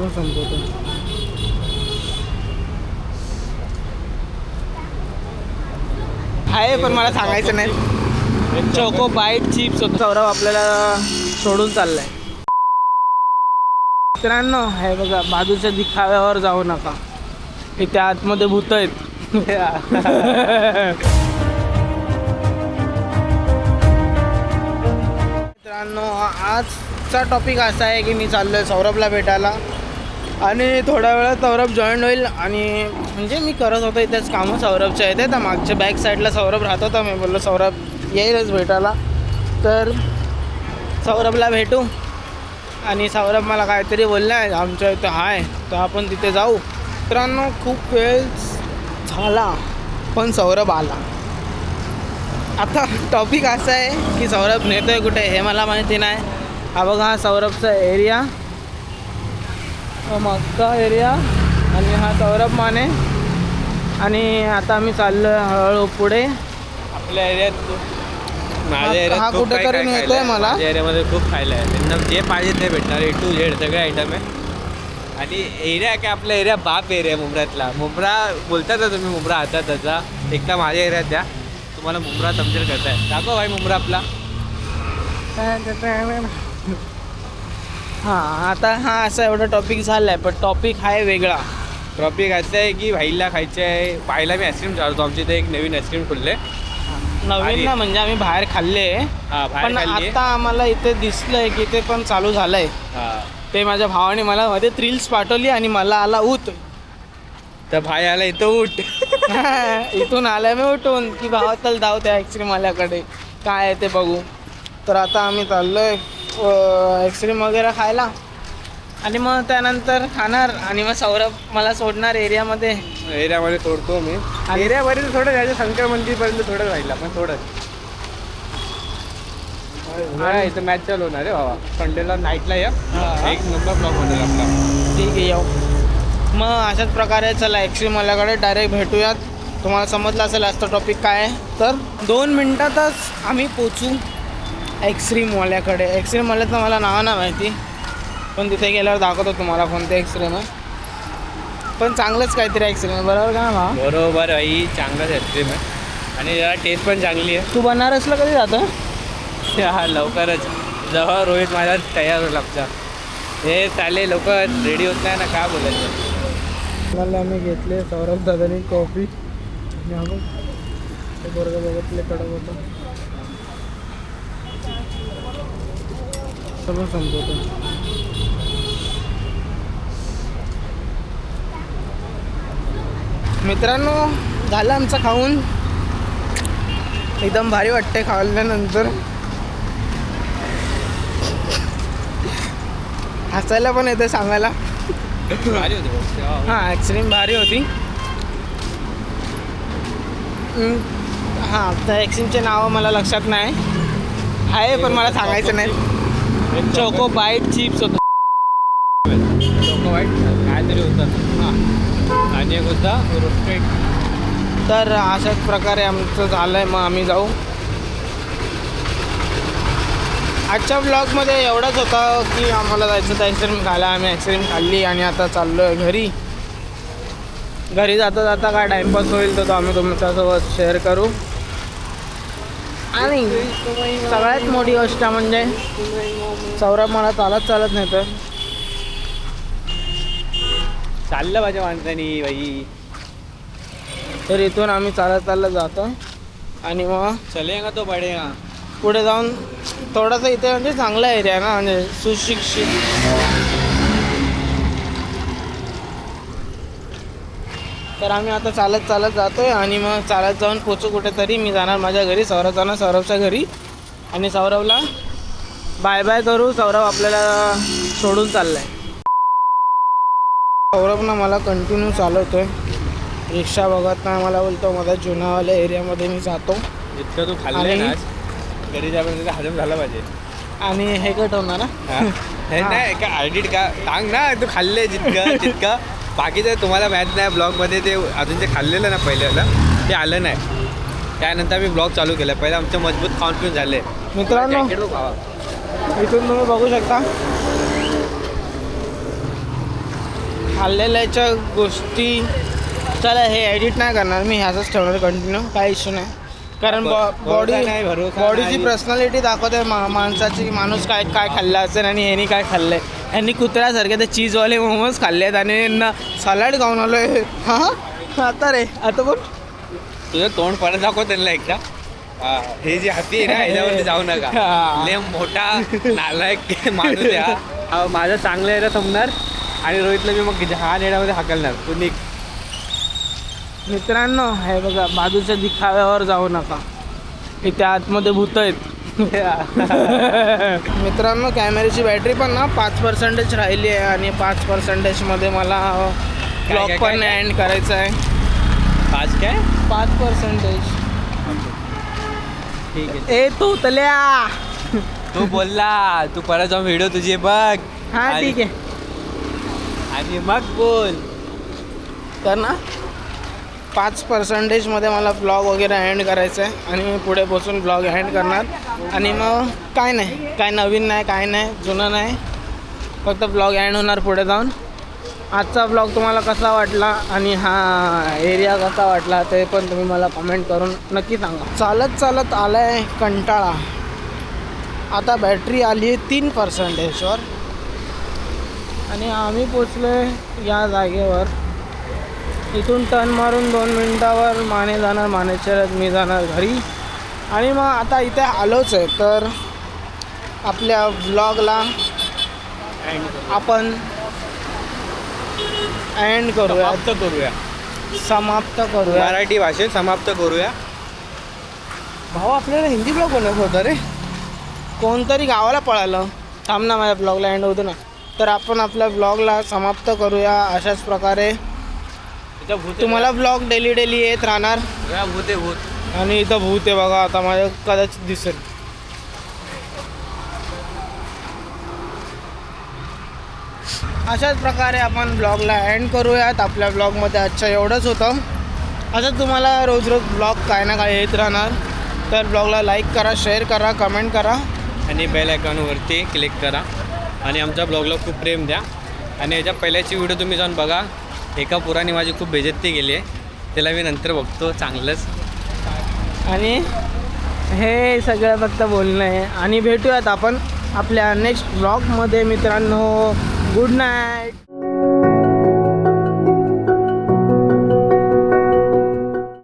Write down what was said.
सर्व संपवतो आहे पण मला सांगायचं नाही. चोको बाईट चिप्स सौरभ आपल्याला सोडून चाललाय. मित्रांनो हे बघा बाजूच्या दिखाव्यावर जाऊ नका. इथे आतमध्ये भूत आहेत. मित्रांनो आजचा टॉपिक असा आहे की मी चाललो आहे सौरभला भेटायला. आणि थोड्या वेळात सौरभ जॉईन होईल आणि म्हणजे मी करत होतो इथेच कामं. सौरभच्या येते तर मागच्या बॅक साईडला सौरभ राहत होता. मी बोललो सौरभ येईलच भेटायला. तर सौरभला भेटू. आणि सौरभ मला काहीतरी बोलला आहे आमच्या इथं आहे तर आपण तिथे जाऊ. मित्रांनो खूप वेळ झाला पण सौरभ आला. आता टॉपिक असा आहे की सौरभ नेतो आहे कुठे हे मला माहिती नाही. हा बघा हा सौरभचा एरिया मक्का एरिया आणि हा सौरभ माने. आणि आता आम्ही चाललो हळूहळू पुढे. आपल्या एरियात माझ्या हा- एरियात हा नेतोय खायला आहे. मला. एरियामध्ये खूप खायला आहे. त्यांना जे पाहिजे ते भेटणार. ए टू झेड सगळे आयटम आहे. आणि एरिया काय? आपला एरिया बाप एरिया मुंब्रातला. मुंब्रा बोलतात तुम्ही? मुंब्रा आता त्याचा. एकदा माझ्या एरियात द्या. तुम्हाला मुंब्रा तमजेल करताय दाखव भाई मुंब्रा आपला. हां आता हा असा एवढा टॉपिक झाला आहे पण टॉपिक आहे वेगळा. टॉपिक असं आहे की भाईला खायचं आहे. पाहिला मी आईस्क्रीम चालवतो आमच्या इथे एक नवीन आईस्क्रीम खुलले नवीन ना म्हणजे आम्ही बाहेर खाल्ले. हा पण आता आम्हाला इथे दिसलंय की ते पण चालू झालंय. ते माझ्या भावाने मला मध्ये रील्स पाठवली आणि मला आला उत तर भाई आला इथं उठ इथून आलाय मी उठून की भावा चल धाव त्या आईस्क्रीम आल्याकडे काय आहे ते बघू. तर आता आम्ही चाललोय. आईस्क्रीम वगैरे खायला. आणि मग त्यानंतर खाणार. आणि मग सौरभ मला सोडणार एरियामध्ये. एरियामध्ये सोडतो मी. एरियामध्ये थोडं जायचं शंकर मंदिरपर्यंत थोडं राहिला पण थोडं हा इथं मॅच चालू होणार आहे बाबा संडेला नाईटला या. हा. एक नंबर ब्लॉक होणार आपला. ठीक आहे येऊ. मग अशाच प्रकारे चला आईस्क्रीम वाल्याकडे डायरेक्ट भेटूयात. तुम्हाला समजलं असेल आजचा टॉपिक काय आहे. तर दोन मिनटातच आम्ही पोचू. आईस्क्रीमवाल्याकडे आईस्क्रीमवाल्याचं मला नाव नाही माहिती. पण तिथे गेल्यावर दाखवतो तुम्हाला कोणते आईस्क्रीम आहे. पण चांगलंच काहीतरी आहे. बरोबर का ना बरोबर आई. चांगलाच आहे. आणि जरा टेस्ट पण चांगली तू बनारसला कधी जातं? आहे हा लवकरच. जेव्हा रोहित माझा तयार होईल आमचा. हे चाले लोक रेडी होत नाही ना काय बोलायचं मला आम्ही घेतले सौरभ दादानी कॉफी बरोबर बघितले कडक होतं. सर्व संपवतो मित्रांनो झालं आमचं खाऊन. एकदम भारी वाटते खाल्ल्यानंतर. हसायला पण येते सांगायला. हां आईस्क्रीम भारी होती. हां त्या आईस्क्रीमचे नावं मला लक्षात नाही. आहे पण मला सांगायचं नाही. चोको बाईट चिप्स होतं. चोको वाईट काहीतरी होतं. हां. आणि एक होता रोस्टेड तर अशाच प्रकारे आमचं झालं आहे मग आम्ही जाऊ. आजच्या ब्लॉगमध्ये एवढंच होतं की आम्हाला जायचं तर आईस्क्रीम खायला. आम्ही आईस्क्रीम खाल्ली आणि आता चाललो आहे घरी. घरी जाता जाता काय टाईमपास होईल तर तो आम्ही तुमच्यासोबत शेअर करू. आणि सगळ्यात मोठी गोष्ट म्हणजे सौरभ मला चालत चालत नाही तर चाललं माझ्या माणसानी बाई. तर इथून आम्ही चालत चालत जातो. आणि मग चलेगा तो पडेगा पुढे जाऊन थोडासा इथे म्हणजे चांगला एरिया ना म्हणजे सुशिक्षित. तर आम्ही आता चालत चालत जातोय आणि मग चालत जाऊन पोचू कुठेतरी. मी जाणार माझ्या घरी सौरभ जाणार सौरभच्या घरी. आणि सौरभला बाय बाय करू. सौरभ आपल्याला सोडून चाललाय. सौरभ ना मला कंटिन्यू चालवतोय. रिक्षा बघत नाही मला बोलतो. माझ्या जुनावाल्या एरियामध्ये मी जातो. जितकं तू खाल्लंय आणि- ना घरी जापर्यंत हजम झाला पाहिजे. आणि हे कट होणार ना? नाही का ऑडिट का सांग ना तू खाल्ले जितकं तितकं बाकीचं तुम्हाला माहीत नाही ब्लॉगमध्ये ते अजून जे खाल्लेलं ना पहिल्याला ते आलं नाही. त्यानंतर मी ब्लॉग चालू केला. पहिलं आमचं मजबूत खाऊन पिऊन झाले. मित्रांनो. इथून तुम्ही बघू शकता. खाल्लेल्याच्या गोष्टी चला हे एडिट नाही करणार मी ह्याच ठेवणार कंटिन्यू काही इश्यू नाही. कारण भरोसा बॉडी नाही, बॉडीची. पर्सनॅलिटी दाखवते मा माणसाची माणूस काय काय खाल्ला असेल आणि ह्यानी काय खाल्लंय. ह्यांनी कुत्र्यासारखे ते चीजवाले मोमोज खाल्लेत आणि यांना सलाड खाऊन आलोय. हां? आता रे आता बोल. तुझं तोंड परत दाखव त्यांना एकदा. हा, हे जी हत्ती आहे ना ह्याच्यावरती जाऊ नका. लय मोठा नालायक माणूस आहे. हा. माझं चांगलं एरिया समजणार आणि रोहितला मी मग हा नेण्यामध्ये हाकलणार. तू निघ. मित्रांनो हे बघा बाजूच्या दिखाव्यावर जाऊ नका. इथे आतमध्ये भूत आहेत. मित्रांनो कॅमेऱ्याची बॅटरी पण ना पाच पर्सेंटेज राहिली आहे आणि पाच पर्सेंटेजमध्ये मला काय, पण? एंड करायचा आहे. पाच काय? पाच पर्सेंटेज ठीक आहे. ए तू तल्या तू बोलला. तू परत जाऊन व्हिडिओ तुझे बघ. हा ठीक आहे. आणि मग बोल. तर ना पाच पर्सेंटेजमध्ये मला ब्लॉग वगैरे हँड करायचं आहे आणि मी पुढे बसून ब्लॉग हँड करणार. आणि मग काय नाही काय नवीन नाही काय नाही जुनं नाही. फक्त ब्लॉग हँड होणार पुढे जाऊन. आजचा ब्लॉग तुम्हाला कसा वाटला आणि हा एरिया कसा वाटला ते पण तुम्ही मला कमेंट करून नक्की सांगा. चालत चालत आला आहे कंटाळा. आता बॅटरी आली आहे तीन पर्सेंटेजवर आणि आम्ही पोचलो या जागेवर. इथून टर्न मारून दोन मिनटावर माने जाणार मानेश्वरात मी जाणार घरी. आणि मग आता इथे आलोच आहे तर आपल्या ब्लॉगला आपण एंड करूया. समाप्त करूया. समाप्त करूया. मराठी भाषेत समाप्त करूया. भाऊ आपल्याला हिंदी ब्लॉग बनवत होता रे. कोणतरी गावाला पळालं. थांब ना माझ्या ब्लॉगला एंड होतो ना. तर आपण आपल्या ब्लॉगला समाप्त करूया अशाच प्रकारे. तुम्हाला ब्लॉग डेली डेली येत राहणार. बघा, भूत आहे भूत. आणि इथं भूत आहे बघा आता माझ्या कदाचित दिसेल. अशाच प्रकारे आपण ब्लॉगला एंड करूयात. आपल्या ब्लॉगमध्ये आजच्या एवढंच होतं. असं तुम्हाला रोज रोज ब्लॉग काय ना काय येत राहणार. तर ब्लॉगला लाईक करा शेअर करा कमेंट करा. आणि बेल आयकॉनवरती क्लिक करा. आणि आमच्या ब्लॉगला खूप प्रेम द्या. आणि याच्या पहिल्याची व्हिडिओ तुम्ही जाऊन बघा. एका पुराने माझी खूप बेजत्ती गेली आहे. त्याला मी नंतर बघतो चांगलंच. आणि हे सगळं फक्त बोलणं आहे. आणि भेटूयात आपण आपल्या नेक्स्ट ब्लॉगमध्ये मित्रांनो. Good night